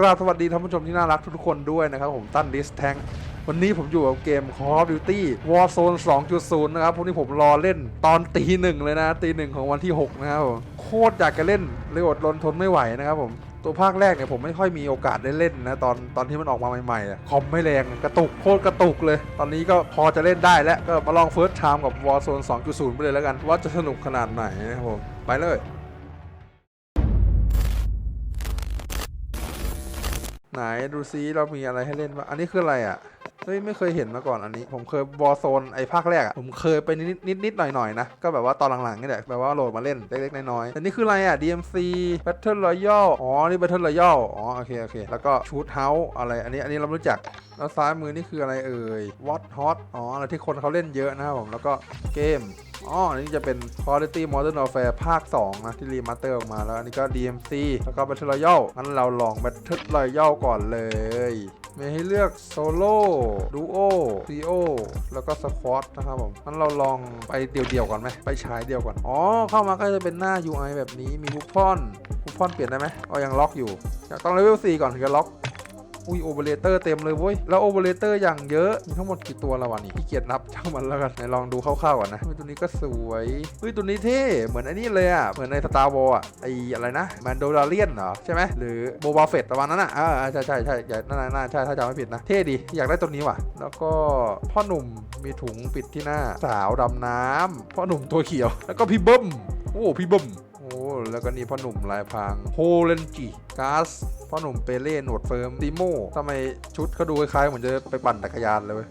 กราบสวัสดีท่านผู้ชมที่น่ารักทุกๆคนด้วยนะครับผมตั้นดิสแทงวันนี้ผมอยู่กับเกม Call of Duty Warzone 2.0 นะครับพวกนี้ผมรอเล่นตอนตีหนึ่งเลยนะ ตีหนึ่งของวันที่ 6 นะครับผมโคตรอยากจะเล่นเลยอดรนทนไม่ไหวนะครับผมตัวภาคแรกเนี่ยผมไม่ค่อยมีโอกาสได้เล่นนะตอนตอนที่มันออกมาใหม่ๆคอมไม่แรงกระตุกโคตรกระตุกเลย ตอนนี้ก็พอจะเล่นได้แล้วก็มาลอง First Time กับ Warzone 2.0 ไปเลยแล้วกัน ว่าจะสนุกขนาดไหนนะครับผมไปเลย ไหนดูซิเรามีอะไรให้เล่นบ้างอันนี้คืออะไรอะเฮ้ยไม่เคยเห็นมาก่อนอันนี้ ผมเคยวอ r z โซนไอ้ภาคแรกอะผมเคยไปนิดนิดนิดหน่อยหน่อยนะ ก็แบบว่าตอนหลังๆนี่แหละแบบว่าโหลดมาเล่นเล็กๆน้อยๆแต่นี่คืออะไรอะ DMC Battle Royale อ๋อ นี่ Battle Royale อ๋อ โอเค โอเค แล้วก็ Shoot House อะไร อันนี้อันนี้เรารู้จัก แล้วซ้ายมือนี่คืออะไรเอ่ย What Hot อ๋ออะไรที่คนเขาเล่นเยอะนะครับผมแล้วก็เกม อ๋ออันนี้จะเป็น Quality Modern Warfare ภาค 2 นะ ที่รีมาสเตอร์ออกมาแล้ว อันนี้ก็ DMC แล้วก็ Battle Royale งั้นเราลอง Battle Royale ก่อนเลยมีให้เลือกโซโล่ดูโอซีโอแล้วก็สควอตนะครับผมงั้นเราลองไปเดี่ยวๆก่อนไหมไปฉายเดียวก่อน อ๋อ เข้ามาก็จะเป็นหน้า UI แบบนี้มีบุฟฟอนบุฟฟอนเปลี่ยนได้ไหมอ๋อยังล็อกอยู่ต้องเลเวล4ก่อนถึงจะล็อก อุ้ยโอเปอร์เรเตอร์เต็มเลยเว้ย แล้วโอเปอร์เรเตอร์อย่างเยอะมีทั้งหมดกี่ตัวล้ววะนี่พี่เกียรนับช่างมันแล้วกันไหนลองดูคร่าวๆก่อนนะเฮ้ยตัวนี้ก็สวยเฮ้ยตัวนี้เท่เหมือนไอ้นี่เลยอะเหมือนในสตาร์วอลอะไออะไรนะแมนโดลาเรียนเหรอใช่ไหมหรือโบบาเฟตประมาณนั้นอะอ่าใช่ใช่ใช่ใช่น่าน่าใช่ถ้าจำไม่ผิดนะเท่ดีอยากได้ตัวนี้ว่ะ แล้วก็พ่อหนุ่มมีถุงปิดที่หน้าสาวดำน้ำพ่อหนุ่มตัวเขียว แล้วก็พี่เบิ้มโอ้พี่เบิ้ม อ้ แล้วก็นี่พ่อหนุ่มลายพางโฮเลนจิกาสพ่อหนุ่มเปเล่หนวดเฟิร์มดิโม่ทำไมชุดเขาดูคล้ายๆเหมือนจะไปปั่นจักรยานเลยเว้ย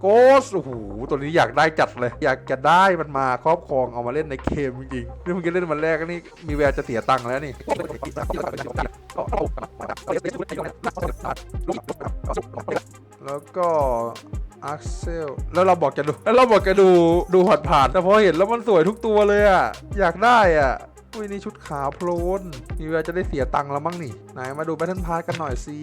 โกสโอ้โหตัวนี้อยากได้จัดเลย อยากจะได้มันมาครอบครองเอามาเล่นในเกมจริงๆนี่มึงจะเล่นมันแรกนี่มีแววจะเสียตังค์แล้วนี่แล้วก็ อาร์เซลแล้วเราบอกจะดูแล้วเราบอกจะดูดูผ่านผ่านแต่พอเห็นแล้วมันสวยทุกตัวเลยอะอยากได้อะอุ้ยนี่ชุดขาวโพลนมีเวลาจะได้เสียตังค์แล้วมั้งนี่ไหนมาดูแบทเทิลพาร์กันหน่อยสิ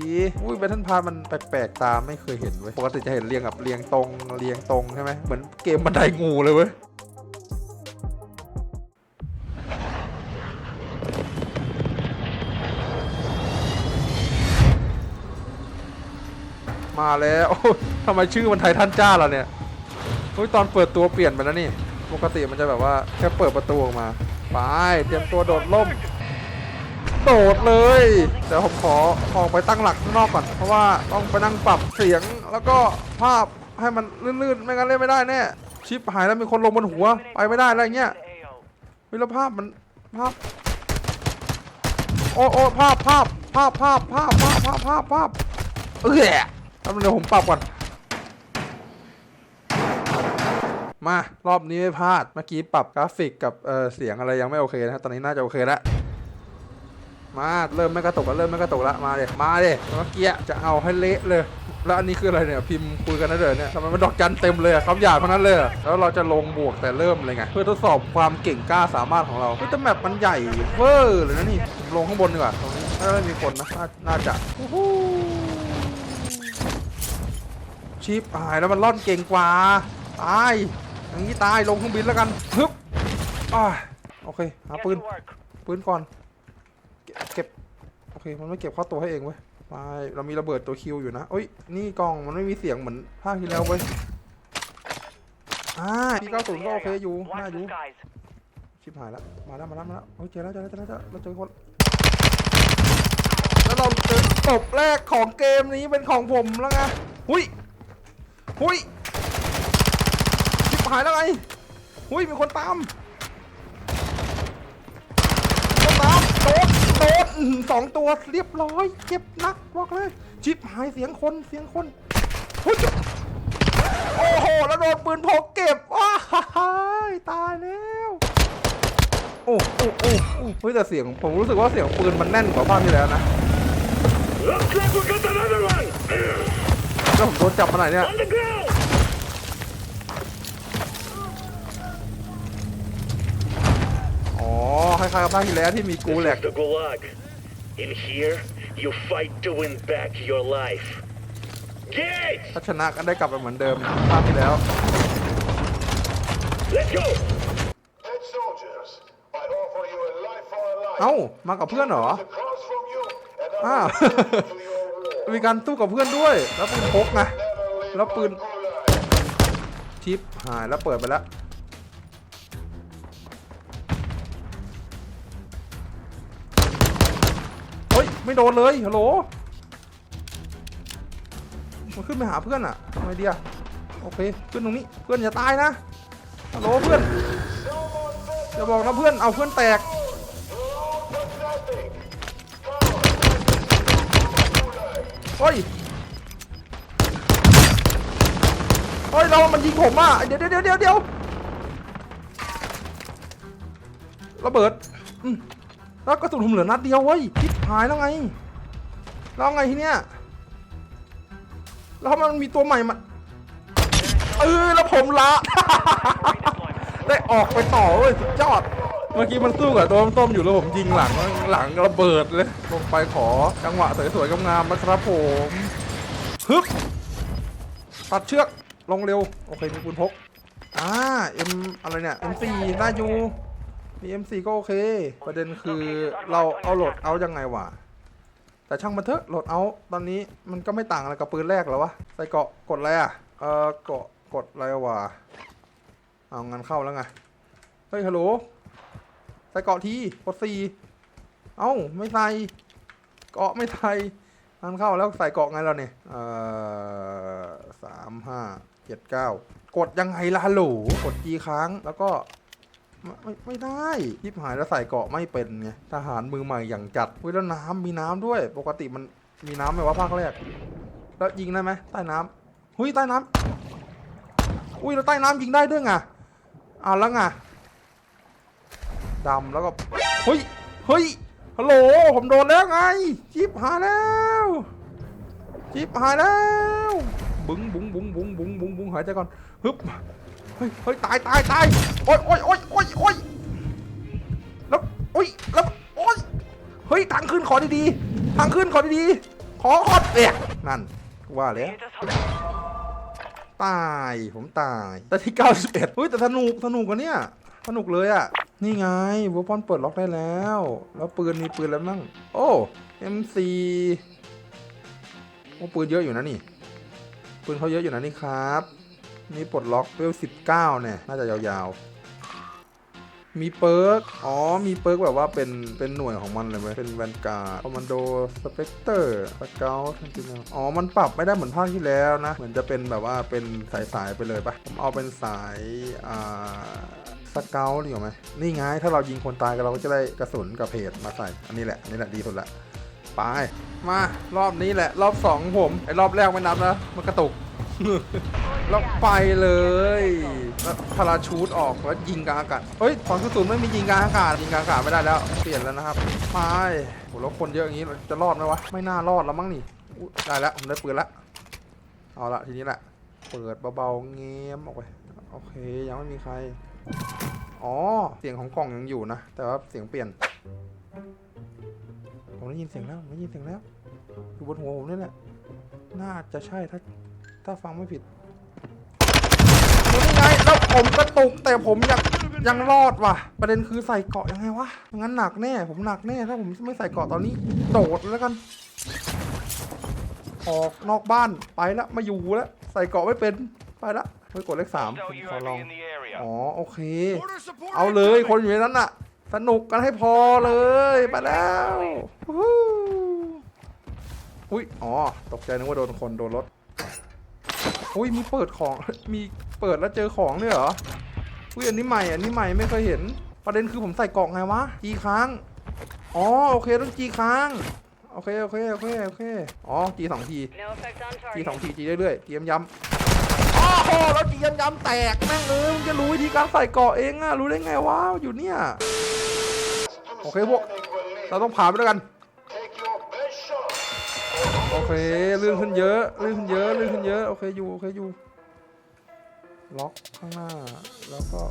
อุ้ยแบทเทิลพาร์มันแปลกๆตาไม่เคยเห็นเว้ยปกติจะเห็นเรียงแบบเรียงตรงเรียงตรงใช่ไหมเหมือนเกมบันไดงูเลยเว้ย มาแล้วทำไมชื่อมันไททันจ้าล่ะเนี่ยโอ้ยตอนเปิดตัวเปลี่ยนไปแล้วนี่ ปกติมันจะแบบว่าแค่เปิดประตูออกมา ไป เตรียมตัวโดดล่ม โดดเลย เดี๋ยวผมขอออกไปตั้งหลักข้างนอกก่อน เพราะว่าต้องไปนั่งปรับเสียงแล้วก็ภาพให้มันลื่นๆ ไม่งั้นเล่นไม่ได้แน่ ชิปหายแล้วมีคนลงบนหัว ไปไม่ได้อะไรเงี้ยวิลภาพมันภาพ โอ้โอ้ภาพภาพภาพภาพภาพภาพภาพภาพภาพ ทำเดี๋ยวผมปรับก่อน มารอบนี้ไม่พลาด เมื่อกี้ปรับกราฟิกกับเเสียงอะไรยังไม่โอเคนะครับตอนนี้น่าจะโอเคแล้วมาเริ่มไม่กระตกแล้วเริ่มไม่กระตกแล้วมาเลยมาเลยเมื่อกี้จะเอาให้เละเลย แล้วอันนี้คืออะไรเนี่ยพิมพ์คุยกันนะเดี๋ยวเนี่ยทำไมมันดอกจันเต็มเลยคำหยาบทั้งนั้นเลยแล้วเราจะลงบวกแต่เริ่มเลยไงเพื่อทดสอบความเก่งกล้าสามารถของเราเฮ้ยแต่แมปมันใหญ่เวอร์เลยนะนี่ลงข้างบนดีกว่าตรงนี้ถ้าไม่มีคนนะน่าจะ ชิปหายแล้วมันล่อนเก่งกว่า ตาย อย่างนี้ตายลงเครื่องบินแล้วกันฮึบอ่าโอเคหาปืน ปืนก่อน เก็บ โอเค มันไม่เก็บเข้าตัวให้เองเว้ยไปเรามีระเบิดตัวคิวอยู่นะเอ้ย นี่กล่องมันไม่มีเสียงเหมือนภาคที่แล้วเว้ยอ่าพี่เก้าศูนย์ก็โอเคอยู่น่าอยู่ ชิบหายแล้ว มาแล้วมาแล้วมาแล้วเฮ้ยเจอแล้วเจอแล้วเจอแล้วเจอแล้วเราเจอคนแล้วเราเจอตบแรกของเกมนี้เป็นของผมแล้วไงหุย หุยชิบหายแล้วไงหุยมีคนตามก็ตามโดดโดดสองตัวเรียบร้อยเจ็บนักบอกเลย ชิปหายเสียงคนเสียงคนเฮ้ยโอ้โหแล้วโดนปืนพกเก็บว้ายตายแล้วโอ้โอ้โอ้โอ้เฮ้ยแต่เสียงผมรู้สึกว่าเสียงปืนมันแน่นกว่าภาคที่แล้วนะ แล้วผมโดนจับมาไหนเนี่ย On the ground! อ๋อคล้ายๆกับภาคที่แล้วที่มีกู This แหลก is the Gulag. In here, you fight to win back your life. Gates! ถ้าชนะก็ได้กลับไปเหมือนเดิมภาคที่แล้ว Let's go! Dead soldiers, I offer you a life for a life. เอ้า มากับเพื่อนเหรอ across from you, and อ้าว to your war. มีการสู้กับเพื่อนด้วย แล้วปืนพกไงแล้วปืนชิปหายแล้วเปิดไปแล้วเฮ้ยไม่โดนเลยฮัลโหลมันขึ้นไปหาเพื่อนอะทำไงดีอะโอเคขึ้นตรงนี้เพื่อนอย่าตายนะฮัลโหลเพื่อนอย่าบอกนะเพื่อนเอาเพื่อนแตก ฮ้ยเฮ้ยเรามันยิงผมอะเดี๋ยวเดี๋ยวเดี๋ยวเดี๋ยวระเบิดแล้วกระสุนผมเหลือนัดเดียวเว้ยทิพหายแล้วไงแล้วไงทีเนี้ยแล้วมันมีตัวใหม่มาเออแล้วผมละ ได้ออกไปต่อเว้ยสุดยอด เมื่อกี้มันสู้กับตัวต้มๆอยู่แล้วผมยิงหลังหลังระเบิดเลยลงไปขอจังหวะสวยๆงามๆนะครับผมฮึบตัดเชือกลงเร็วโอเคมีปืนพกอ่า M อะไรเนี่ย M4 ได้อยู่มี M4 ก็โอเค ประเด็นคือเราเอาโหลดเอายังไงวะแต่ช่างมันเถอะโหลดเอาตอนนี้มันก็ไม่ต่างอะไรกับปืนแรกแล้ววะใส่เกาะกดอะไรอะเออเกาะกดอะไรวะเอางานเข้าแล้วไงเฮ้ยฮัลโหล ใส่เกาะทีกดสี่เอ้าไม่ใส่เกาะไม่ใส่งานเข้าแล้วใส่เกาะไงเราเนี่ยเอ่อสามห้าเจ็ดเก้ากดยังไงล่ะฮัลโหลกดกี่ครั้งแล้วก็ไม่ไม่ได้ยิบหายแล้วใส่เกาะไม่เป็นไงทหารมือใหม่อย่างจัดเฮ้ยแล้วน้ำมีน้ำด้วย ปกติมันมีน้ำไหมวะภาคแรก แล้วยิงได้ไหมใต้น้ำหุ้ยใต้น้ำอุ้ยแล้วใต้น้ำยิงได้ด้วยไงอ้าวแล้วไง ดำแล้วก็เฮ้ยเฮ้ยฮัลโหลผมโดนแล้วไงจิบหายแล้วจิบหายแล้วบึ้งบุ้งบุ้งบุ้งบุ้งบุ้งบุ้งหายใจก่อนฮึบเฮ้ยเฮ้ยตายตายตายโอ๊ยโอ๊ยโอ๊ยโอ๊ยโอ๊ยแล้วโอ๊ยแล้วโอ๊ยเฮ้ยทางขึ้นขอดีๆทางขึ้นขอดีๆขอขอดเอียนั่นว่าแล้วตายผมตายแต่ที่91เฮ้ยแต่สนุกสนุกกว่าเนี่ยสนุกเลยอะ นี่ไงวัวปอนเปิดล็อกได้แล้ว แล้วปืนมีปืนแล้วมั่ง โอ้ MC โอ้ปืนเยอะอยู่นะนี่ ปืนเขาเยอะอยู่นะนี่ครับ นี่ปลดล็อกเวล19เก้าเนี่ย น่าจะยาวๆ มีเปิร์ก อ๋อ มีเปิร์กแบบว่าเป็น เป็นหน่วยของมันเลยไหมเป็นแวนการ์ดคอมมานโด สเปกเตอร์สเกลทันตินอ๋อ มันปรับไม่ได้เหมือนภาคที่แล้วนะ เหมือนจะเป็นแบบว่าเป็นสายๆไปเลยปะผมเอาเป็นสาย อ่า สเกลดีกว่าไหมนี่ไงถ้าเรายิงคนตายก็เราก็จะได้กระสุนกับเพจมาใส่ อันนี้แหละ อันนี้แหละดีสุดละ ไป มารอบนี้แหละ รอบสองผมไอ้รอบแรกไม่นับนะมันกระตุกแล้วไปเลยแล้วพาราชูตออกแล้วยิงกลางอากาศเฮ้ยของกระสุนไม่มียิงกลางอากาศยิงกลางอากาศไม่ได้แล้ว เปลี่ยนแล้วนะครับไปโหแล้วคนเยอะอย่างนี้จะรอดไหมวะไม่น่ารอดแล้วมั้งนี่ได้แล้วผมได้ปืนละเอาละทีนี้แหละเปิดเบาๆเงี้ยมออกไปโอเคยังไม่มีใคร อ๋อ เสียงของกล่องยังอยู่นะ แต่ว่าเสียงเปลี่ยน ผมได้ยินเสียงแล้วผมได้ยินเสียงแล้ว อยู่บนหัวผมนี่แหละ น่าจะใช่ถ้า ถ้าฟังไม่ผิดนี่ไงแล้วผมกระตุกแต่ผมยังยังรอดว่ะ ประเด็นคือใส่เกาะยังไงวะ งั้นหนักแน่ ผมหนักแน่ ถ้าผมไม่ใส่เกาะตอนนี้ โดดแล้วกัน ออกนอกบ้านไปแล้วมาอยู่แล้วใส่เกาะไม่เป็น ไปละเฮ้ยกดเลขสามผมขอลอง อ๋อโอเค เอาเลยคนอยู่ในนั้นน่ะ สนุกกันให้พอเลยไปแล้ววู้ฮู้อุ้ยอ๋อตกใจนึกว่าโดนคนโดนรถอุ้ยมีเปิดของมีเปิดแล้วเจอของด้วยเหรออุ้ยอันนี้ใหม่อันนี้ใหม่ไม่เคยเห็น ประเด็นคือผมใส่กล่องไงวะจีค้างอ๋อโอเคต้องจีค้างโอเคโอเคโอเคโอเคอ๋อจีสองที No effect on จีสอง target. ทีจีเรื่อยๆเตรียมย้ำ โอ้โหแล้วจีย้ำย้ำแตกแม่งเออมึงจะรู้วิธีการใส่เกาะเองอะรู้ได้ไงวะอยู่เนี่ย โอเคพวก เราต้องผ่านไปด้วยกัน โอเคลื่นขึ้นเยอะลื่นขึ้นเยอะลื่นขึ้นเยอะ โอเคอยู่โอเคอยู่ ล็อกข้างหน้า แล้วก็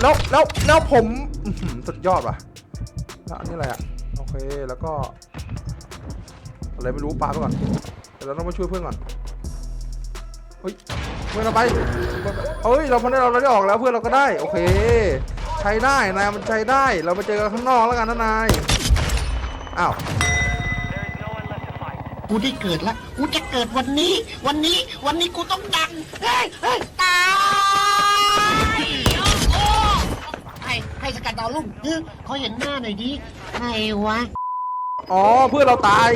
แล้วแล้วแล้วผมสุดยอดว่ะแล้วอันนี้อะไรอะโอเคแล้วก็ อะไรไม่รู้ปาไปก่อนเดี๋ยวเราต้องมาช่วยเพื่อนก่อน เฮ้ยเพื่อนเราไปเอ้ยเราพอได้เราได้ออกแล้วเพื่อนเราก็ได้โอเคใช้ช้ได้นายมันใช้ได้เราไปเจอกันข้างนอกแล้วกันนะนายอ้าว There is no one left to fight. กูได้เกิดแล้วกูจะเกิดวันนี้ วันนี้ วันนี้กูต้องดังเฮ้ยเฮ้ยตายโอ้โอ้ให้ให้สกัดดาวลุ่งเฮ้ยเขาเห็นหน้าหน่อยดิใครวะอ๋อเพื่อนเราตาย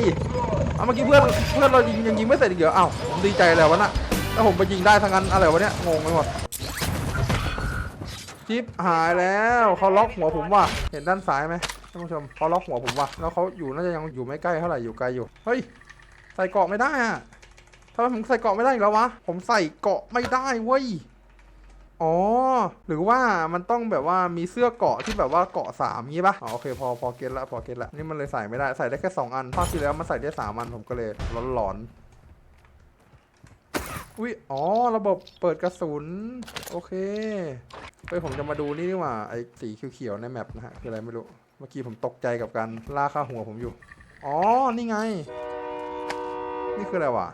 เอาเมื่อกี้เพื่อนเพื่อนเรายิงยังยิงไม่เสร็จอีกเหรออ้าวผมดีใจแล้ววะน่ะ แล้วผมไปยิงได้ทั้งนั้นอะไรวะเนี่ยงงไปหมดจิ๊บหายแล้วเขาล็อกหัวผมว่ะเห็นด้านซ้ายไหมท่านผู้ชมเขาล็อกหัวผมว่ะแล้วเขาอยู่น่าจะยังอยู่ไม่ใกล้เท่าไหร่อยู่ไกลอยู่เฮ้ยใส่เกาะไม่ได้อะทำไมผมใส่เกาะไม่ได้อีกแล้ววะผมใส่เกาะไม่ได้เว้ยอ๋อหรือว่ามันต้องแบบว่ามีเสื้อเกาะที่แบบว่าเกาะสามงี้ปะอ๋อโอเคพอพอเก็ตละพอเก็ตละนี่มันเลยใส่ไม่ได้ใส่ได้แค่สองอันภาคที่แล้วมันใส่ได้สามอันผมก็เลยหลอนๆ อุ้ยอ๋อ ระบบเปิดกระสุน โอเค เฮ้ย ผมจะมาดูนี่ดีกว่า ไอ้สีเขียวๆในแมปนะฮะ คืออะไรไม่รู้ เมื่อกี้ผมตกใจกับการล่าค่าหัวผมอยู่ อ๋อ นี่ไง นี่คืออะไรวะ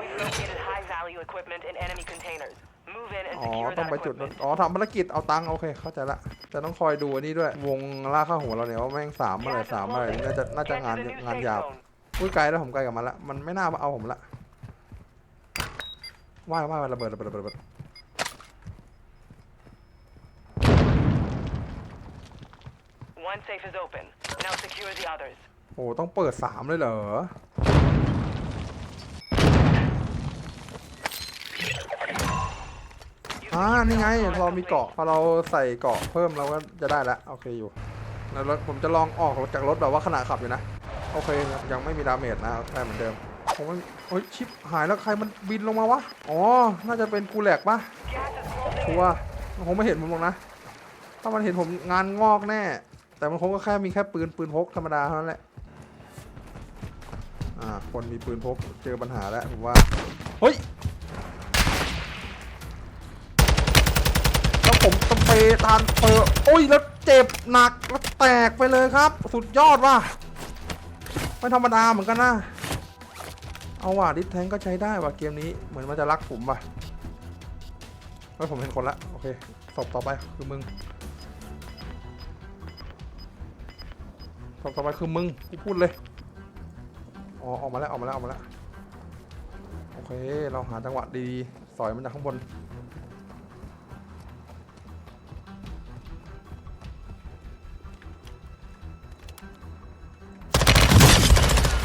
We've located high value equipment in enemy containers. Move in and อ๋อ secure ต้อง that ไปจุดนั้น equipment. อ๋อทำภารกิจ เอาตังค์โอเค เข้าใจละแต่ต้องคอยดูอันนี้ด้วย วงล่าค่าหัวเราเนี่ยว่าแม่งสามเมื่อไหร่สามเมื่อไหร่น่าจะ น่าจะ Get งาน to the new งาน safe ยาว zone. อุ้ยไกลแล้วผมไกลกับมันละ มันไม่น่ามาเอาผมละ ว่ายว่ายระเบิดระเบิดระเบิดระเบิด One safe is open. Now secure the others. โอ้ต้องเปิดสามเลยเหรออ่านี่ไงเรามีเกาะพอเราใส่เกาะเพิ่มเราก็จะได้ละโอเคอยู่แล้วรถผมจะลองออกจากรถแบบว่าขณะขับอยู่นะโอเคยังไม่มีดาเมจนะได้เหมือนเดิม ผมโอ้ยชิปหายแล้วใครมันบินลงมาวะ อ๋อ น่าจะเป็นกูแหลกปะชัวร์มันคงไม่เห็นผมหรอกนะ ถ้ามันเห็นผมงานงอกแน่ แต่มันคงก็แค่มีแค่ปืนปืนพกธรรมดาเท่านั้นแหละ อ่า คนมีปืนพกเจอปัญหาแล้วผมว่า เฮ้ยแล้วผมสเปรย์ตานเปิดโอ้ยแล้วเจ็บหนักแล้วแตกไปเลยครับ สุดยอดว่ะไม่ธรรมดาเหมือนกันนะ เอาว่ะดิสแทงก็ใช้ได้ว่ะเกมนี้เหมือนมันจะรักผมว่ะเฮ้ยผมเห็นคนละโอเคศพต่อไปคือมึงศพต่อไปคือมึงกูพูดเลยอ๋อออกมาแล้วออกมาแล้วออกมาแล้วโอเคเราหาจังหวะดีๆสอยมันจากข้างบน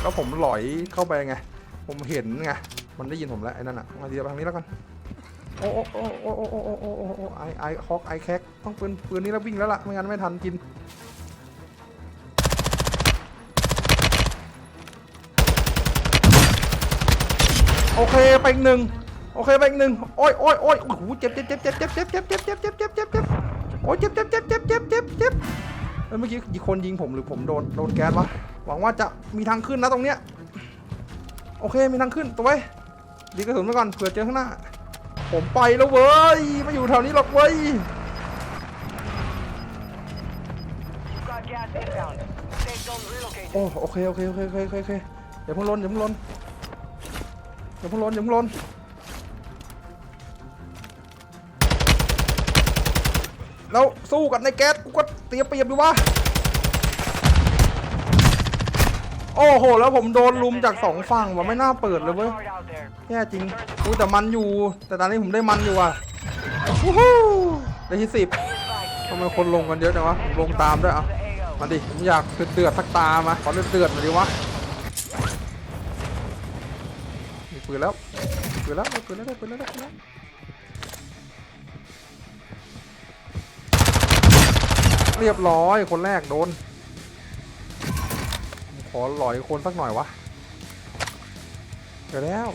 แล้วผมหลอยเข้าไปไง ผมเห็นไง มันได้ยินผมแล้วไอ้นั่นอะมาดีไปทางนี้แล้วกัน โอ้โอ้โอ้โอ้โอ้โอ้โอ้โอ้โอ้ไอไอฮอกไอแคกต้องปืนปืนนี้แล้ววิ่งแล้วล่ะ ไม่งั้นไม่ทันกิน โอเคไปอีกหนึ่งโอเคไปอีกหนึ่งโอ้ยโอ้ยโอ้ยโอ้โหเจ็บเจ็บเจ็บเจ็บเจ็บเจ็บเจ็บเจ็บเจ็บเจ็บเจ็บเจ็บเจ็บเจ็บโอ้ยเจ็บเจ็บเจ็บเจ็บเจ็บเจ็บเจ็บเมื่อกี้มีคนยิงผมหรือผมโดนโดนแก๊สวะหวังว่าจะมีทางขึ้นนะตรงเนี้ย โอเคมีทางขึ้นตัวไว้ดีกระสุนไว้ก่อนเผื่อเจอข้างหน้า ผมไปแล้วเว้ยไม่อยู่แถวนี้หรอกเว้ยโอ้โอเคโอเคโอเคโอเคโอเคโอเคอย่าเพิ่งลนอย่าเพิ่งลนอย่าเพิ่งลนอย่าเพิ่งลนแล้วสู้กับในแก๊สกูก็เตรียมเปรียบอยู่วะ โอ้โห แล้วผมโดนลุมจากสองฝั่งว่ะไม่น่าเปิดเลยเว้ยแย่จริงอู้แต่มันอยู่ แต่ตอนนี้ผมได้มันอยู่อะวู้ฮู้ได้ที่สิบทำไมคนลงกันเยอะจังวะลงตามด้วยอะมาดิผมอยากเดือดสักตามาขอเดือดเดือดๆหน่อยดิวะมีปืนแล้วมีปืนแล้วมีปืนแล้วไปืนแล้วไปืนแล้วเรียบร้อยคนแรกโดน อหลอยคนสักหน่อยวะเจอแล้ว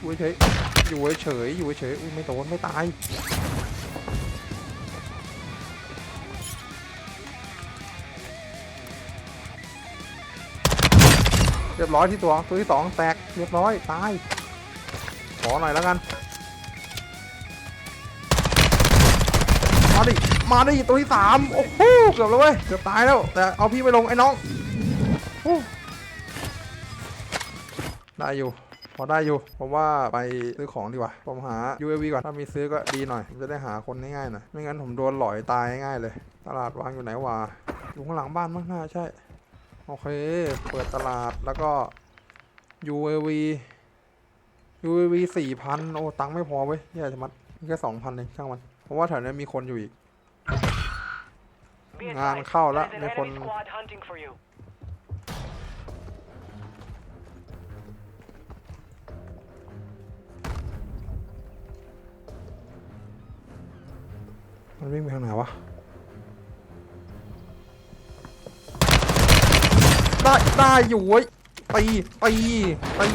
อยู่เฉยอยู่เฉยๆอยู่เฉยๆอุ้ยไม่โดนไม่ตายเรียบร้อยที่ตัวตัวที่สองแตกเรียบร้อยตายขอหน่อยแล้วกันมาดิ มาไดิตัวที่สามโอ้โหเกือบแล้วเว้ยเกือบตายแล้ว แต่เอาพี่ไปลงไอ้น้องอได้อยู่พอได้อยู่ผมว่าไปซื้อของดีกว่าผมหา UAV ก่อนถ้ามีซื้อก็ดีหน่อยจะได้หาคนง่ายๆหน่อยไม่งั้นผมโดนหลอยตายง่ายเลย ตลาดวางอยู่ไหนวะอยู่ข้างหลังบ้านมั้งน่าใช่โอเค เปิดตลาดแล้วก็ UAV UAV สี่พันโอ้ ตังค์ไม่พอเว้ยแย่ชะมัดมีแค่สองพันเองช่างมัน เพราะว่าแถวนี้มีคนอยู่อีก งาน advised, เข้าแล้ว there's an มีคน enemy squad hunting for you. มันวิ่งไปทางไหนวะ ได้ได้อยู่เว้ยตีตีตี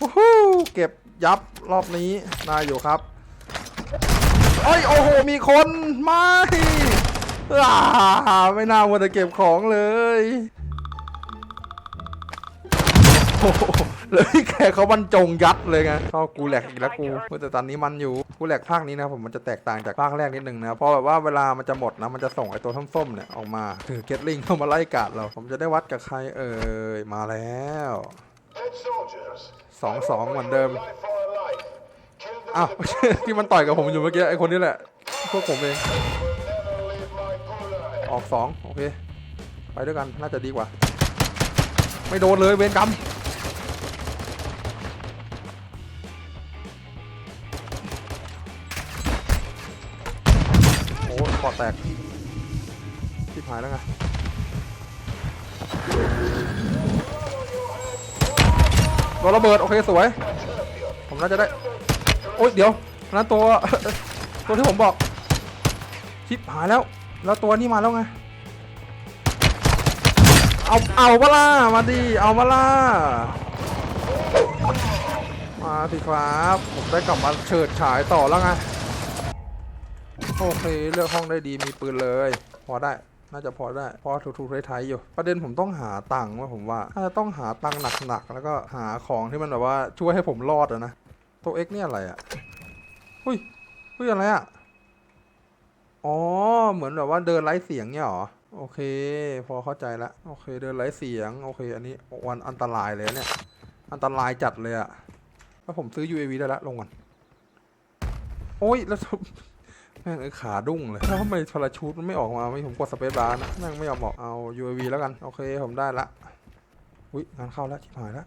วู้ฮู้เก็บยับรอบนี้ได้อยู่ครับเอ้ยโอ้โห มีคน ไม่อ่า ไม่น่ามัวแต่เก็บของเลยโอ้โหเลยแค่เขาบรรจงยัดเลยไงเขากูแหลกอีกแล้วกูแต่ตอนนี้มันอยู่ กูแหลกภาคนี้นะผมมันจะแตกต่างจากภาคแรกนิดนึงนะ เพราะแบบว่าเวลามันจะหมดนะ มันจะส่งไอ้ตัวส้มๆเนี่ยออกมาถือเก็ตลิงเข้ามาไล่กัดเรา ผมจะได้วัดกับใครเอ่ย มาแล้วสองสองเหมือนเดิม อ้าวที่มันต่อยกับผมอยู่เมื่อกี้ไอ้คนนี้แหละ พวกผมเอง ออกสองโอเค ไปด้วยกันน่าจะดีกว่า ไม่โดนเลยเวรกรรมโอ้ปอดแตกชิบหายแล้วไงโดนระเบิด โอเค สวย ผมน่าจะได้ โอ๊ยเดี๋ยวนั้นตัว ตัวที่ผมบอกชิบหายแล้ว แล้วตัวนี้มาแล้วไง เอา เอาปะล่ะมาดิ เอาปะล่ะมาสิครับ ผมได้กลับมาเฉิดฉายต่อแล้วไง โอเค เลือกห้องได้ดี มีปืนเลย พอได้ น่าจะพอได้ พอถูกๆไทยๆอยู่ ประเด็นผมต้องหาตังค์ว่าผมว่าถ้าจะต้องหาตังค์หนักๆ แล้วก็หาของที่มันแบบว่าช่วยให้ผมรอดอะนะ ตัว X เนี่ยอะไรอะ หุ้ย หุ้ยอะไรอะ อ๋อ เหมือนแบบว่าเดินไร้เสียงเนี่ยหรอ โอเค พอเข้าใจละ โอเค เดินไร้เสียง โอเค อันนี้วันอันตรายเลยเนี่ย อันตรายจัดเลยอะแล้วผมซื้อ UAV ได้ละลงก่อน โอ้ย แล้วแม่งไอ้ขาดุ้งเลยแล้วทำไมพาราชูตมันไม่ออกมา ไม่ผมกดสเปซบาร์นะแม่งไม่ยอมออกเอา UAV แล้วกัน โอเค ผมได้ละ อุ้ยงานเข้าแล้วชิบหายแล้ว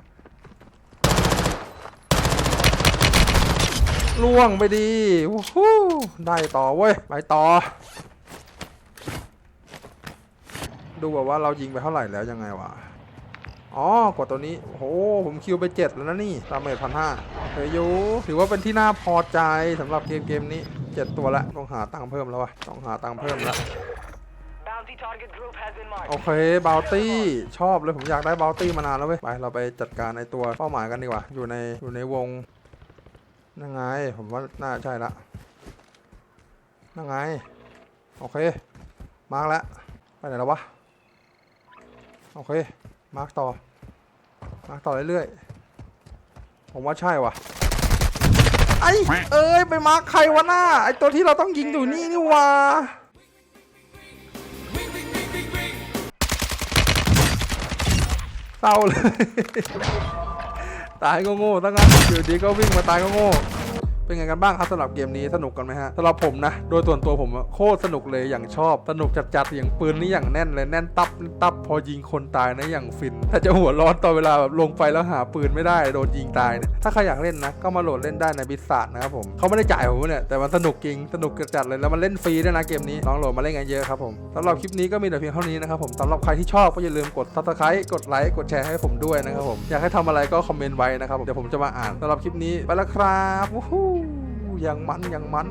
ล่วงไปดีวู้ฮู้ได้ต่อเว้ย ไปต่อ ดูแบบว่าเรายิงไปเท่าไหร่แล้วยังไงวะ อ๋อกดตัวนี้โอ้โหผมคิวไปเจ็ดแล้วนะนี่ตามเมจพันห้าเฮ้ยอยูถือว่าเป็นที่น่าพอใจสำหรับเกมเกมนี้เจ็ดตัวละต้องหาตังค์เพิ่มแล้ววะต้องหาตังค์เพิ่มแล้ว Bounty target group has been marked. โอเคบาวตี้ชอบเลยผมอยากได้บาวตี้มานานแล้วเว้ยไปเราไปจัดการไอตัวเป้าหมายกันดีกว่า อยู่ในอยู่ในวง นั่งไง ผมว่าน่าใช่ละนั่งไง โอเค มาร์กแล้วไปไหนแล้ววะ โอเค มาร์กต่อ มาร์กต่อเรื่อยๆ ผมว่าใช่ว่ะ ไอ้เอ้ย ไปมาร์กใครวะหน้า ไอตัวที่เราต้องยิงอยู่นี่นี่ว่าเศร้าเลย ตายก็โง่ตั้งนั้นอยู่ดีก็วิ่งมาตายก็โง่ เป็นไงกันบ้างครับสำหรับเกมนี้สนุกกันไหมฮะสำหรับผมนะ โดยส่วนตัวผมโคตรสนุกเลยอย่างชอบ สนุกจัดๆอย่างปืนนี่อย่างแน่นเลยแน่นตับตับพอยิงคนตายนะอย่างฟิน ถ้าจะหัวร้อนตอนเวลาแบบลงไปแล้วหาปืนไม่ได้โดนยิงตายถ้าใครอยากเล่นนะก็มาโหลดเล่นได้ในบิสซาร์นะครับผมเขาไม่ได้จ่ายผมเนี่ยแต่มันสนุกจริงสนุกจัดเลยแล้วมันเล่นฟรีด้วยนะเกมนี้ลองโหลดมาเล่นกันเยอะครับผมสำหรับคลิปนี้ก็มีแต่เพียงเท่านี้นะครับผมสำหรับใครที่ชอบก็อย่าลืมกด subscribe กดไลค์กดแชร์ให้ผมด้วยนะครับผมอยากให้ทำอะไรก็คอมเมนต์ไว้นะครับผมเดี๋ยวผมจะมาอ่านสำหรับคลิปนี้ไปแล้วครับ อย่างมันอย่างมัน